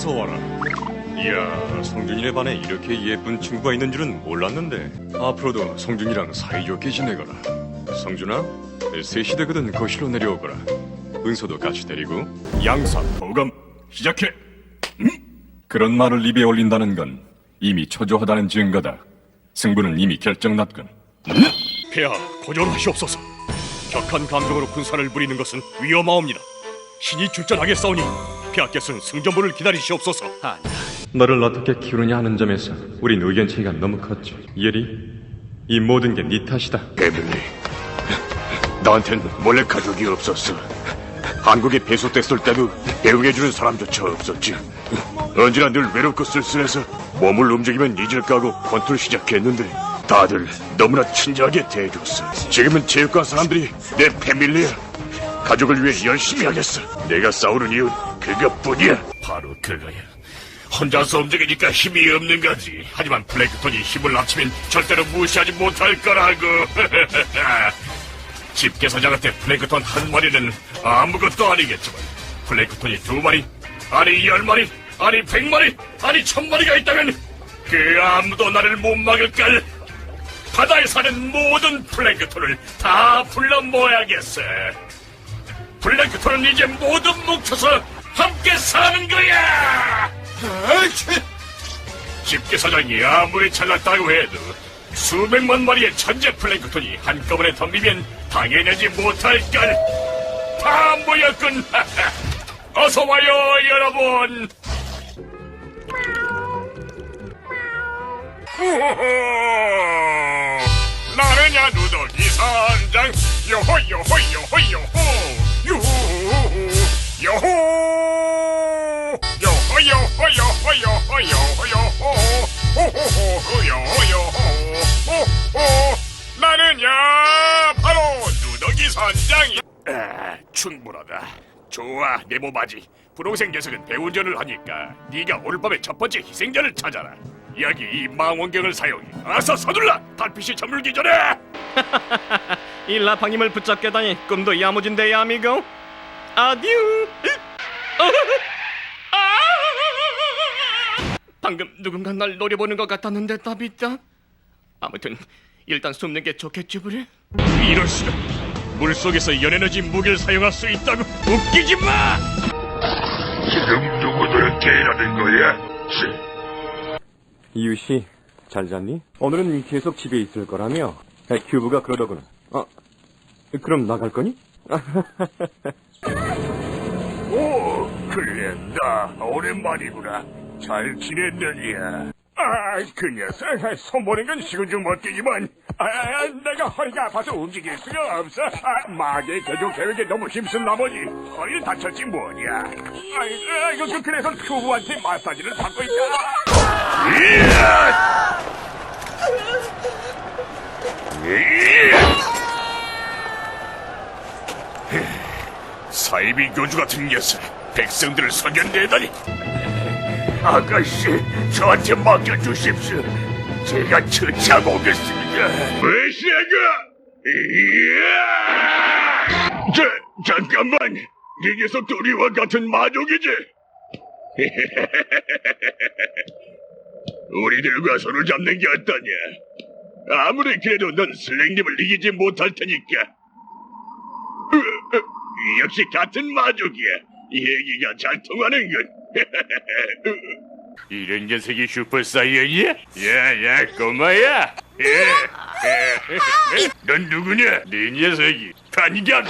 어서 와라. 이야, 성준이네 반에 이렇게 예쁜 친구가 있는 줄은 몰랐는데 앞으로도 성준이랑 사이좋게 지내거라. 성준아, 셋이 되거든 거실로 내려오거라. 은서도 같이 데리고 양사 보검 시작해. 음? 그런 말을 입에 올린다는 건 이미 초조하다는 증거다. 승부는 이미 결정났군. 폐하 고절하시옵소서. 격한 감정으로 군사를 부리는 것은 위험하옵니다. 신이 출전하겠사오니 폐하께서는 승전부를 기다리시옵소서. 너를 어떻게 키우느냐 하는 점에서 우린 의견 차이가 너무 컸지. 예리, 이 모든 게 네 탓이다. 에밀리, 나한텐 원래 가족이 없었어. 한국에 배속됐을 때도 배웅해주는 사람조차 없었지. 언제나 늘 외롭고 쓸쓸해서 몸을 움직이면 잊을까 하고 권투를 시작했는데 다들 너무나 친절하게 대해줬어. 지금은 체육관 사람들이 내 패밀리야. 가족을 위해 열심히 하겠어. 내가 싸우는 이유는 그것뿐이야. 바로 그거야. 혼자서 움직이니까 힘이 없는 거지. 하지만 플레이크톤이 힘을 합치면 절대로 무시하지 못할 거라고. 집게사장한테 플레이크톤 한 마리는 아무것도 아니겠지만 플레이크톤이 두 마리, 아니 열 마리, 아니 백 마리, 아니 천 마리가 있다면 그 아무도 나를 못 막을걸. 바다에 사는 모든 플랭크톤을 다 불러 모아야겠어. 플랭크톤은 이제 모두 뭉쳐서 함께 사는 거야. 집게 사장이 아무리 잘났다고 해도 수백만 마리의 천재 플랭크톤이 한꺼번에 덤비면 당연하지 못할 걸. 다 모였군. 어서 와요, 여러분. 나느냐 누더기 요호 요호 요호 요호 요호 호호호 요호 요호 호호 나느냐 바로 누더기 산장이. 아, 충분하다. 좋아 네모바지 분홍색 녀석은 배운전을 하니까 네가 오늘 밤에 첫 번째 희생자를 찾아라. 여기 이 망원경을 사용해. 어서 서둘러! 달빛이 저물기 전에! 이 라팡님을 붙잡게 다니 꿈도 야무진데 야미고 아듀 방금 누군가 날 노려보는 것 같았는데 답이 있다 아무튼 일단 숨는 게 좋겠지 그래? 이럴 수가 물속에서 연에너지 무기를 사용할 수 있다고 웃기지 마 지금 누구들 게이라는 거야? 이유 씨, 잘 잤니? 오늘은 계속 집에 있을 거라며? 아, 큐브가 그러더구나. 어, 그럼 나갈 거니? 오 그래 나 오랜만이구나 잘 지냈느냐? 아, 그 녀석 손보는 건 식은 죽 먹기지만 아, 내가 허리가 아파서 움직일 수가 없어. 아, 마계 개조 계획에 너무 힘쓴 나머지 허리를 다쳤지 뭐냐? 아, 이거 그- 그래서 큐브한테 마사지를 받고 있다! 사이비 교주 같은 녀석 백성들을 속여내다니 아가씨 저한테 맡겨주십시오. 제가 처치하고 오겠습니다. 이야! 저, 잠깐만. 이 녀석도 우리와 같은 마족이지. 우리들과 손을 잡는 게 어떠냐? 아무리 그래도 넌 슬랭님을 이기지 못할 테니까. 역시 같은 마족이야. 얘기가 잘 통하는군. 이런 녀석이 슈퍼 사이언이야? 야야 꼬마야. 넌 누구냐? 네 녀석이 반갑다.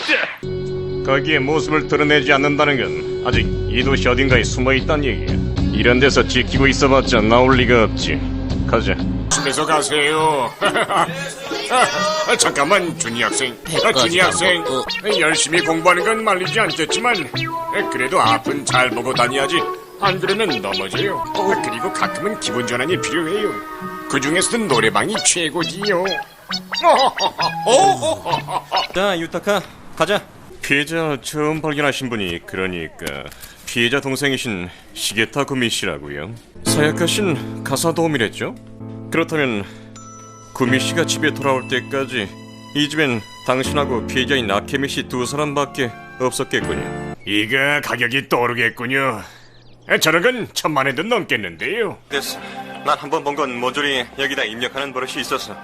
거기에 모습을 드러내지 않는다는 건 아직 이 도시 어딘가에 숨어 있다는 얘기야. 이런 데서 지키고 있어봤자 나올 리가 없지. 가자. 집에서 가세요. 아, 잠깐만, 준이 학생. 아, 준이 학생. 열심히 공부하는 건 말리지 않겠지만, 아, 그래도 앞은 잘 보고 다녀야지. 안 그러면 넘어져요. 아, 그리고 가끔은 기분 전환이 필요해요. 그 중에서도 노래방이 최고지요. 자 유타카 가자 피해자 처음 발견하신 분이 그러니까 피해자 동생이신 시게타 구미 씨라고요. 사야카 씨는 가사 도우미랬죠? 그렇다면 구미 씨가 집에 돌아올 때까지 이 집엔 당신하고 피해자인 아케미 씨 두 사람밖에 없었겠군요. 이거 가격이 떠오르겠군요. 저런 건 천만 회도 넘겠는데요. 됐어. 난 한 번 본 건 모조리 여기다 입력하는 버릇이 있어서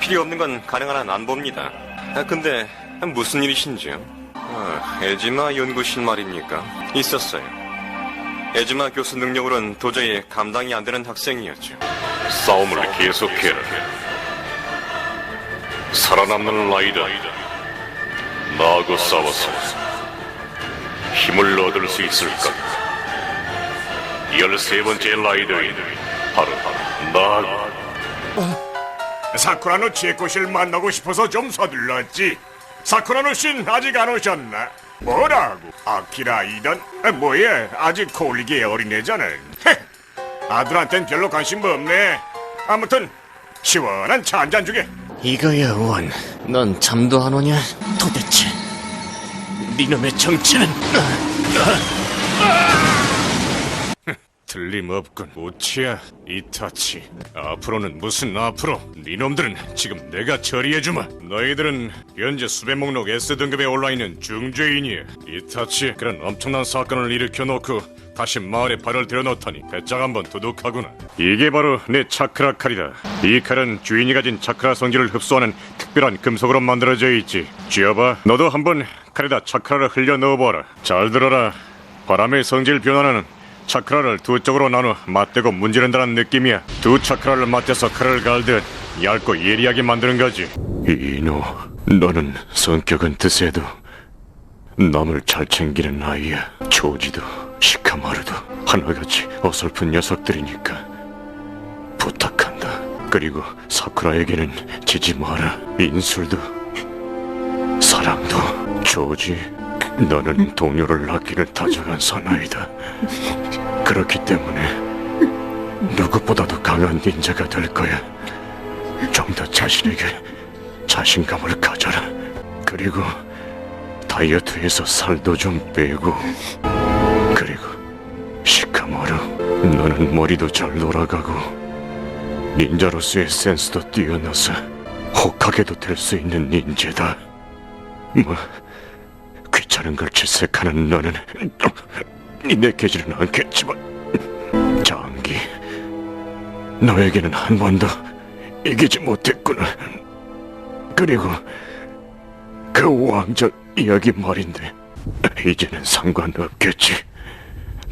필요 없는 건 가능한 한 안 봅니다. 아, 근데 무슨 일이신지요? 아, 에지마 연구실 말입니까? 있었어요. 에지마 교수 능력으로는 도저히 감당이 안 되는 학생이었죠. 싸움을 계속해라. 살아남는 라이더. 나하고 싸워서 힘을 얻을 수 있을까? 열세 번째 라이더인 바로 나하고 사쿠라노 지혜코씨를 만나고 싶어서 좀 서둘렀지. 사쿠라노 씨는 아직 안 오셨나? 뭐라고? 아키라? 아, 뭐야? 아직 코올리기의 어린애잖아. 헤, 아들한텐 별로 관심 없네. 아무튼 시원한 차 한 잔 주게. 이거야 원. 넌 잠도 안 오냐? 도대체 니놈의 정체는? 틀림없군. 우치야, 이타치. 앞으로는 무슨 앞으로? 니놈들은 지금 내가 처리해주마. 너희들은 현재 수배 목록 S등급에 올라있는 중죄인이야. 이타치, 그런 엄청난 사건을 일으켜놓고 다시 마을에 발을 들여놓다니 배짱 한번 두둑하구나. 이게 바로 내 차크라 칼이다. 이 칼은 주인이 가진 차크라 성질을 흡수하는 특별한 금속으로 만들어져 있지. 쥐어봐, 너도 한번 칼에다 차크라를 흘려 넣어보라. 잘 들어라. 바람의 성질 변화는 차크라를 두 쪽으로 나눠 맞대고 문지른다는 느낌이야. 두 차크라를 맞대서 칼을 갈듯 얇고 예리하게 만드는 거지. 이노, 너는 성격은 드세도 남을 잘 챙기는 아이야. 조지도 시카마루도 하나같이 어설픈 녀석들이니까 부탁한다. 그리고 사쿠라에게는 지지 마라. 인술도 사랑도 조지. 너는 동료를 아끼는 다정한 사나이다. 그렇기 때문에 누구보다도 강한 닌자가 될 거야. 좀 더 자신에게 자신감을 가져라. 그리고 다이어트에서 살도 좀 빼고 시카마루 너는 머리도 잘 돌아가고 닌자로서의 센스도 뛰어나서 혹하게도 될 수 있는 닌자다. 뭐 귀찮은 걸 질색하는 너는 내게지는 않겠지만 장기 너에게는 한 번도 이기지 못했구나 그리고 그 왕적 이야기 말인데 이제는 상관없겠지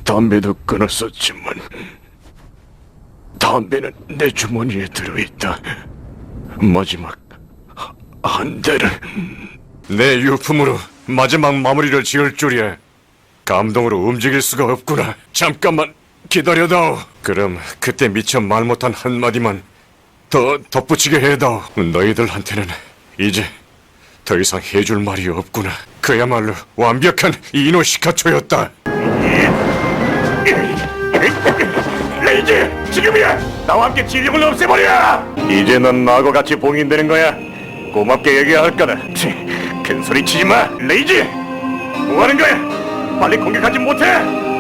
담배도 끊었었지만 담배는 내 주머니에 들어있다 마지막 한 대를 내 유품으로 마지막 마무리를 지을 줄이야. 감동으로 움직일 수가 없구나. 잠깐만 기다려다오. 그럼 그때 미처 말 못한 한마디만 더 덧붙이게 해다오. 너희들한테는 이제 더 이상 해줄 말이 없구나. 그야말로 완벽한 이노시카초였다. 레이지, 지금이야. 나와 함께 지령을 없애버려. 이제 넌 나하고 같이 봉인되는 거야. 고맙게 얘기해야 할 거다. 치, 큰 소리 치지 마, 레이지. 뭐 하는 거야? 빨리 공격하지 못해.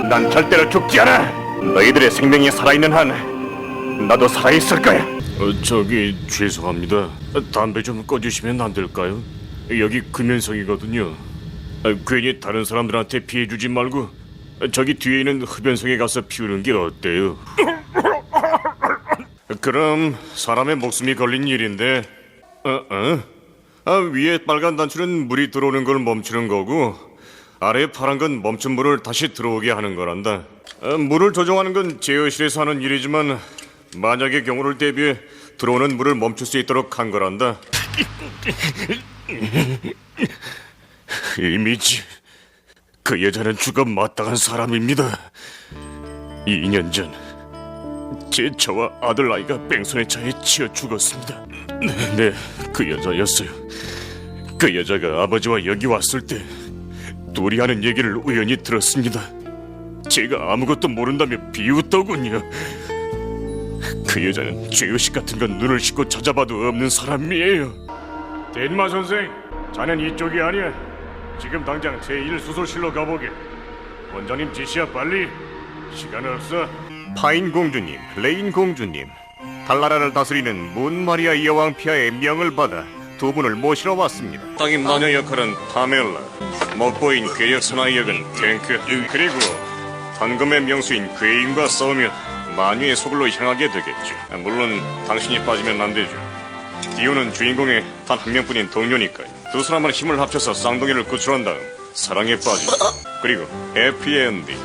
난 절대로 죽지 않아. 너희들의 생명이 살아있는 한 나도 살아있을 거야. 어, 저기 죄송합니다. 담배 좀 꺼주시면 안 될까요? 여기 금연성이거든요. 아, 괜히 다른 사람들한테 피해 주지 말고 저기 뒤에 있는 흡연성에 가서 피우는 게 어때요? 그럼 사람의 목숨이 걸린 일인데, 어, 어? 아, 위에 빨간 단추는 물이 들어오는 걸 멈추는 거고, 아래에 파란 건 멈춘 물을 다시 들어오게 하는 거란다. 아, 물을 조정하는 건 제어실에서 하는 일이지만, 만약의 경우를 대비해 들어오는 물을 멈출 수 있도록 한 거란다. 이미지, 그 여자는 죽어 마땅한 사람입니다. 2년 전, 제 저와 아들 아이가 뺑소니 차에 치여 죽었습니다. 네, 네, 그 여자였어요. 그 여자가 아버지와 여기 왔을 때 둘이 하는 얘기를 우연히 들었습니다. 제가 아무것도 모른다며 비웃더군요. 그 여자는 죄의식 같은 건 눈을 씻고 찾아봐도 없는 사람이에요. 덴마 선생, 자넨 이쪽이 아니야. 지금 당장 제1수소실로 가보게. 원장님 지시야 빨리. 시간 없어. 파인 공주님, 레인 공주님, 달나라를 다스리는 문마리아 여왕 폐하의 명을 받아 두 분을 모시러 왔습니다. 딱인 마녀 역할은 파멜라, 먹보인 괴력 사나이 역은 탱크, 그리고 단검의 명수인 괴인과 싸우면 만유의 소굴로 향하게 되겠죠. 물론 당신이 빠지면 안 되죠. 디오는 주인공의 단 한 명뿐인 동료니까요. 두 사람은 힘을 합쳐서 쌍둥이를 구출한 다음 사랑에 빠지죠. 그리고 해피 엔딩.